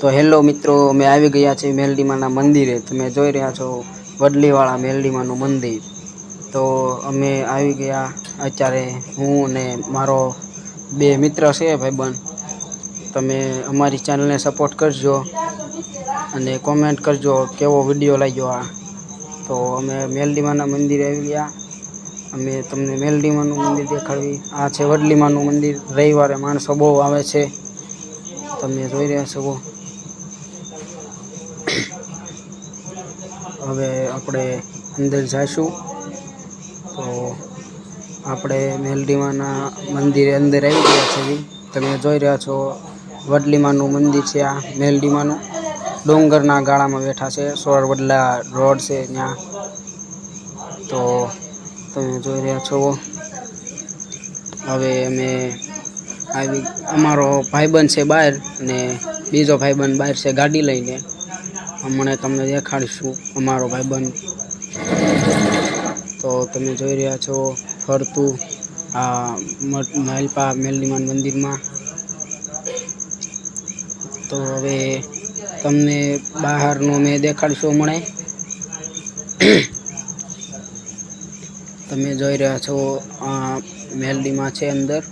તો હેલો મિત્રો, અમે આવી ગયા છીએ મેલડીમાના મંદિરે. તમે જોઈ રહ્યા છો વડલીવાળા મેલડીમાનું મંદિર. તો અમે આવી ગયા. અત્યારે હું અને મારો બે મિત્ર છે ભાઈબંધ. તમે અમારી ચેનલને સપોર્ટ કરજો અને કોમેન્ટ કરજો કેવો વીડિયો લાગ્યો આ. તો અમે મેલડીમાના મંદિરે આવી ગયા. અમે તમને મેલડીમાનું મંદિર દેખાડવી. આ છે વડલીમાનું મંદિર. રવિવારે માણસો બહુ આવે છે. તમે જોઈ રહ્યા છો. હવે આપણે અંદર જઈશું તો આપણે મેલડીમાના મંદિરે અંદર આવી ગયા છીએ તમે જોઈ રહ્યા છો, વડલીમાનું મંદિર છે આ મેલડીમાનું. ડુંગરના ગાળામાં બેઠા છે, સોળ વડલા રોડ છે ત્યાં. તો તમે જોઈ રહ્યા છો. હવે અમે આવી અમારો ભાઈબંધ છે બહાર ને બીજો ભાઈબંધ બહાર છે ગાડી લઈને. હમણે તમને દેખાડીશું અમારો ભાઈબંધ. તો તમે જોઈ રહ્યા છો ફરતું આ મહેલપા મેલડીમાન મંદિરમાં. તો હવે તમને બહારનું મેં દેખાડીશું હમણે. તમે જોઈ રહ્યા છો આ મેલડીમાં છે અંદર.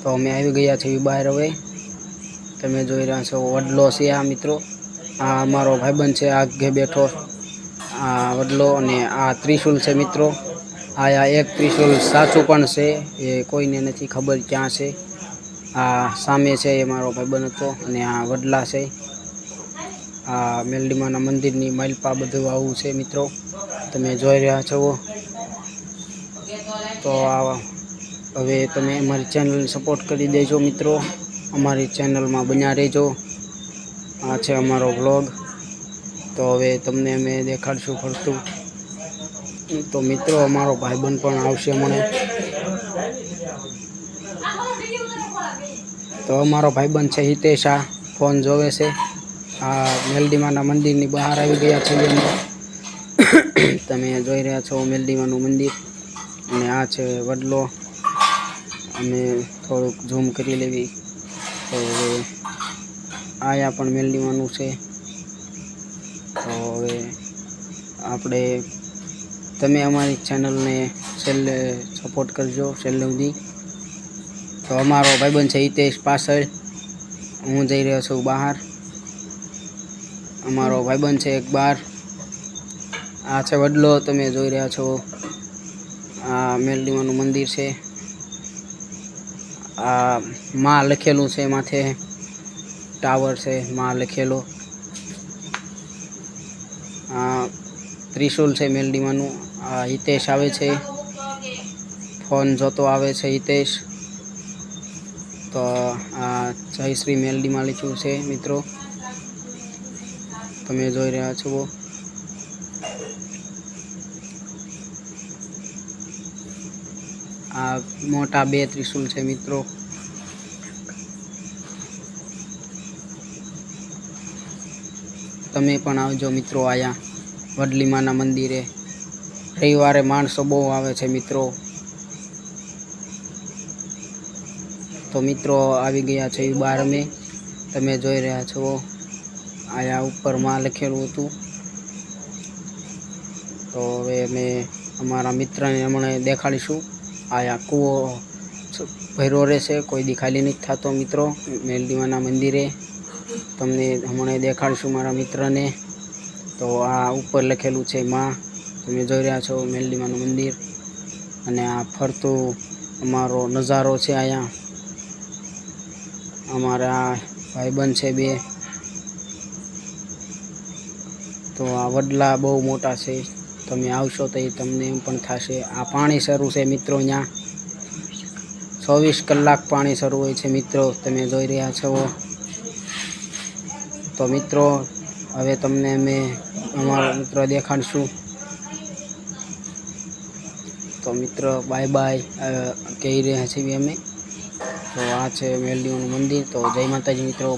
તો અમે આવી ગયા છીએ બહાર હવે તમે જોઈ રહ્યા છો વડલો છે આ મિત્રો. આ અમારો ભાઈબંધ છે આગે બેઠો. આ વડલો અને આ ત્રિશુલ છે મિત્રો. આ આ એક ત્રિશુલ સાચું પણ છે, એ કોઈને નથી ખબર ક્યાં છે. આ સામે છે એ મારો ભાઈબંધ હતો અને આ વડલા છે. આ મેલડીમાના મંદિરની માઇલપા બધું આવું છે મિત્રો. તમે જોઈ રહ્યા છો. તો આ હવે તમે અમારી ચેનલને સપોર્ટ કરી દેજો મિત્રો. અમારી ચેનલમાં બન્યા રહેજો. આ છે અમારો બ્લોગ તો હવે તમને અમે દેખાડશું ફરતું. તો મિત્રો, અમારો ભાઈબંધ પણ આવશે મને તો અમારો ભાઈબંધ છે હિતેશ, આ ફોન જોવે છે. આ મેલડીમાના મંદિરની બહાર આવી ગયા છે તમે જોઈ રહ્યા છો મેલડીમાનું મંદિર. અને આ છે વડલો. અમે થોડુંક ઝૂમ કરી લેવી. તો આયા પણ મેલડીમાનું છે. તો હવે આપણે, તમે અમારી ચેનલને છેલ્લે સપોર્ટ કરજો છેલ્લે સુધી. તો અમારો ભાઈબંધ છે હિતેશ પાછળ. હું જઈ રહ્યો છું બહાર. અમારો ભાઈબંધ છે એક બાર આ છે વડલો, તમે જોઈ રહ્યા છો. આ મેલડીમાનું મંદિર છે. આ માં લખેલું છે માથે ટાવર છે, માં લખેલો. આ ત્રિશુલ છે મેલડીમાનું. આ હિતેશ આવે છે. ફોન જોતો આવે છે હિતેશ. તો આ જયશ્રી મેલડીમાં લખ્યું છે મિત્રો. તમે જોઈ રહ્યા છો. આ મોટા બે ત્રિશુલ છે મિત્રો. તમે પણ આવજો મિત્રો આયા વડલીમાના મંદિરે. રવિવારે માણસો બહુ આવે છે મિત્રો. તો મિત્રો આવી ગયા છે બહાર મે. તમે જોઈ રહ્યા છો. આયા ઉપરમાં લખેલું હતું. તો હવે અમે અમારા મિત્રને હમણાં દેખાડીશું. આયા કૂવો ભર્યો રહેશે, કોઈ દી ખાલી નથી થતો મિત્રો. મેલડીમાના મંદિરે. તમને હમણાં દેખાડીશું મારા મિત્રને. તો આ ઉપર લખેલું છે માં. તમે જોઈ રહ્યા છો મેલડીમાનું મંદિર. અને આ ફરતું અમારો નજારો છે અહીંયા. અમારા ભાઈબંધ છે બે. તો આ વડલા બહુ મોટા છે. તમે આવશો તો એ તમને એમ પણ થશે. આ પાણી શરૂ છે મિત્રો ત્યાં ચોવીસ કલાક પાણી શરૂ હોય છે મિત્રો, તમે જોઈ રહ્યા છો. તો મિત્રો, હવે તમને અમે અમારો મિત્રો દેખાડશું. તો મિત્રો બાય બાય કહી રહ્યા છીએ અમે. તો આ છે મેલડીઓનું મંદિર. તો જય માતાજી મિત્રો.